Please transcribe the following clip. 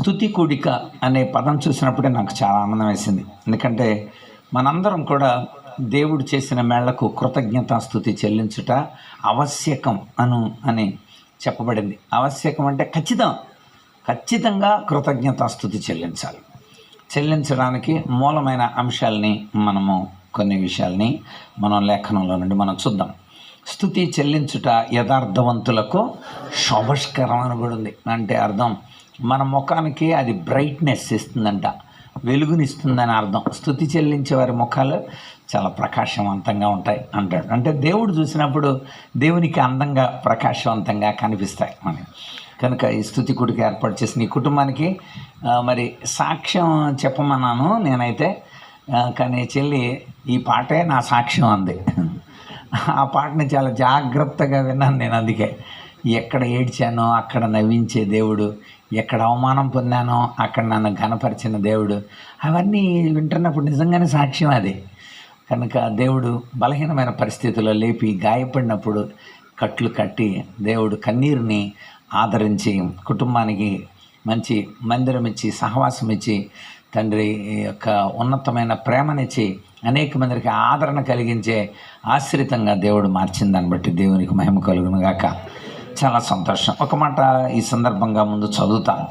స్థుతి కూడిక అనే పదం చూసినప్పుడే నాకు చాలా ఆనందం వేసింది ఎందుకంటే మనందరం కూడా దేవుడు చేసిన మేళ్ళకు కృతజ్ఞతాస్థుతి చెల్లించుట ఆవశ్యకం అను అని చెప్పబడింది. ఆవశ్యకం అంటే ఖచ్చితం ఖచ్చితంగా కృతజ్ఞతాస్థుతి చెల్లించాలి. చెల్లించడానికి మూలమైన అంశాలని మనము కొన్ని విషయాల్ని మనం లేఖనంలో నుండి మనం చూద్దాం. స్థుతి చెల్లించుట యథార్థవంతులకు శోభస్కరం అని కూడా ఉంది. అంటే అర్థం మన ముఖానికి అది బ్రైట్నెస్ ఇస్తుందంట వెలుగునిస్తుందని అర్థం. స్థుతి చెల్లించే వారి ముఖాలు చాలా ప్రకాశవంతంగా ఉంటాయి అంటాడు. అంటే దేవుడు చూసినప్పుడు దేవునికి అందంగా ప్రకాశవంతంగా కనిపిస్తాయి మనకి. కనుక ఈ స్థుతి కుడికి ఏర్పాటు చేసిన ఈ కుటుంబానికి మరి సాక్ష్యం చెప్పమన్నాను నేనైతే. కానీ చెల్లి ఈ పాటే నా సాక్ష్యం అంది. ఆ పాటని చాలా జాగ్రత్తగా విన్నాను నేను అందుకే. ఎక్కడ ఏడ్చానో అక్కడ నవ్వించే దేవుడు ఎక్కడ అవమానం పొందానో అక్కడ నన్ను ఘనపరిచిన దేవుడు. అవన్నీ వింటున్నప్పుడు నిజంగానే సాక్ష్యం అది. కనుక దేవుడు బలహీనమైన పరిస్థితుల్లో లేపి గాయపడినప్పుడు కట్లు కట్టి దేవుడు కన్నీరుని ఆదరించి కుటుంబానికి మంచి మందిరం ఇచ్చి సహవాసం ఇచ్చి తండ్రి యొక్క ఉన్నతమైన ప్రేమనిచ్చి అనేక మందికి ఆదరణ కలిగించే ఆశ్రితంగా దేవుడు మార్చింది దాన్ని బట్టి దేవునికి మహిమ కలుగునుగాక. చాలా సంతోషం. ఒక మాట ఈ సందర్భంగా ముందు చదువుతాను.